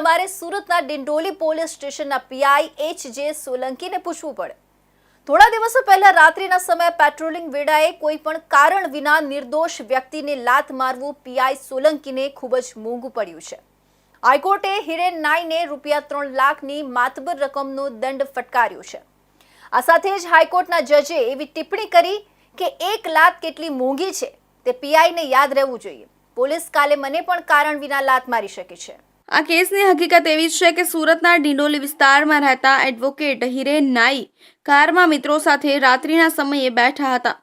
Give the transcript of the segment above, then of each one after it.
તમારે સુરતના ડિંડોલી પોલીસ સ્ટેશનના પીઆઈ એચ જે સોલંકીને પૂછવું પડે. થોડા દિવસો પહેલા રાત્રિના સમયે પેટ્રોલિંગ વેળાએ કોઈ પણ કારણ વિના નિર્દોષ વ્યક્તિને લાત મારવું પીઆઈ સોલંકીને ખૂબ જ મોંઘું પડ્યું છે. હાઈકોર્ટે હિરેન નાઈને રૂપિયા ત્રણ લાખની માતબર રકમનો દંડ ફટકાર્યો છે. આ સાથે જ હાઈકોર્ટના જજે એવી ટિપ્પણી કરી કે એક લાત કેટલી મોંઘી છે તે પીઆઈને યાદ રહેવું જોઈએ. પોલીસ કાલે મને પણ કારણ વિના લાત મારી શકે છે. આ કેસની હકીકત એવી છે કે સુરતના ડિંડોલી વિસ્તારમાં રહેતા એડવોકેટ હિરેન નાઈ કારમાં મિત્રો સાથે રાત્રિના સમયે બેઠા હતા.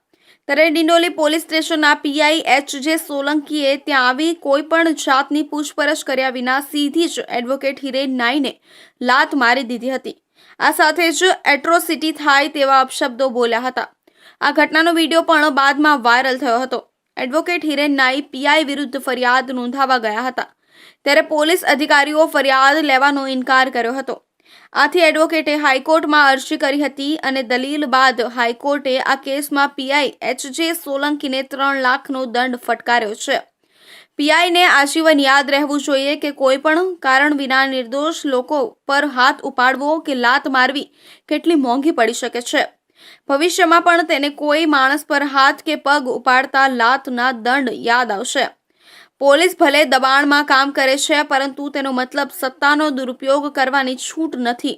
ત્યારે ડિંડોલી પોલીસ સ્ટેશનના પીઆઈ એચ જે સોલંકીએ ત્યાં આવી કોઈ પણ જાતની પૂછપરછ કર્યા વિના સીધી જ એડવોકેટ હિરેન નાઈને લાત મારી દીધી હતી. આ સાથે જ એટ્રોસિટી થાય તેવા અપશબ્દો બોલ્યા હતા. આ ઘટનાનો વીડિયો પણ બાદમાં વાયરલ થયો હતો. એડવોકેટ હિરેન નાઈ પીઆઈ વિરુદ્ધ ફરિયાદ નોંધાવા ગયા હતા. ત્યારે પોલીસ અધિકારીઓ ફરિયાદ લેવાનો ઇનકાર કર્યો હતો. આથી એડવોકેટે હાઈકોર્ટમાં અરજી કરી હતી અને દલીલ બાદ હાઈકોર્ટે આ કેસમાં પીઆઈ એચજે સોલંકીને ત્રણ લાખનો દંડ ફટકાર્યો છે. પીઆઈને આજીવન યાદ રહેવું જોઈએ કે કોઈ પણ કારણ વિના નિર્દોષ લોકો પર હાથ ઉપાડવો કે લાત મારવી કેટલી મોંઘી પડી શકે છે. ભવિષ્યમાં પણ તેને કોઈ માણસ પર હાથ કે પગ ઉપાડતા લાતના દંડ યાદ આવશે. પોલીસ ભલે દબાણમાં કામ કરે છે, પરંતુ તેનો મતલબ સત્તાનો દુરુપયોગ કરવાની છૂટ નથી.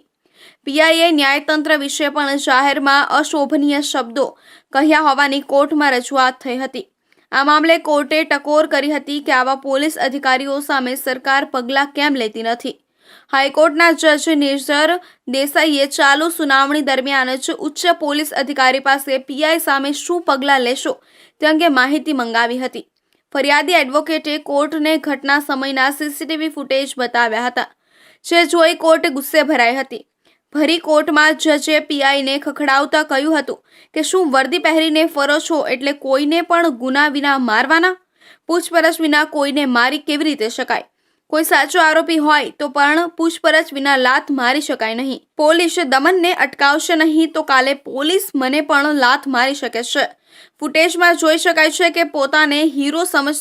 પીઆઈએ ન્યાયતંત્ર વિશે પણ જાહેરમાં અશોભનીય શબ્દો કહ્યા હોવાની કોર્ટમાં રજૂઆત થઈ હતી. આ મામલે કોર્ટે ટકોર કરી હતી કે આવા પોલીસ અધિકારીઓ સામે સરકાર પગલાં કેમ લેતી નથી. હાઈકોર્ટના જજ નિર્ઝર દેસાઈએ ચાલુ સુનાવણી દરમિયાન જ ઉચ્ચ પોલીસ અધિકારી પાસે પીઆઈ સામે શું પગલાં લેશો તે અંગે માહિતી મંગાવી હતી. ફરિયાદી એડવોકેટે કોર્ટને ઘટના સમયના સીસીટીવી ફૂટેજ બતાવ્યા હતા, જે જોઈ કોર્ટ ગુસ્સે ભરાઈ હતી. ભરી કોર્ટમાં જજે પીઆઈને ખખડાવતા કહ્યું હતું કે, શું વર્દી પહેરીને ફરો છો એટલે કોઈને પણ ગુના વિના મારવાના? પૂછપરછ વિના કોઈને મારી કેવી રીતે શકાય? કોઈ સાચો આરોપી હોય તો પણ પૂછપરછ વિના લાત મારી શકાય નહીં. પોલીસ દમનને અટકાવશે નહીં તો કાલે પોલીસ મને પણ લાત મારી શકે છે. ફૂટેજમાં જોઈ શકાય છે કે પોતાને હીરો સમજ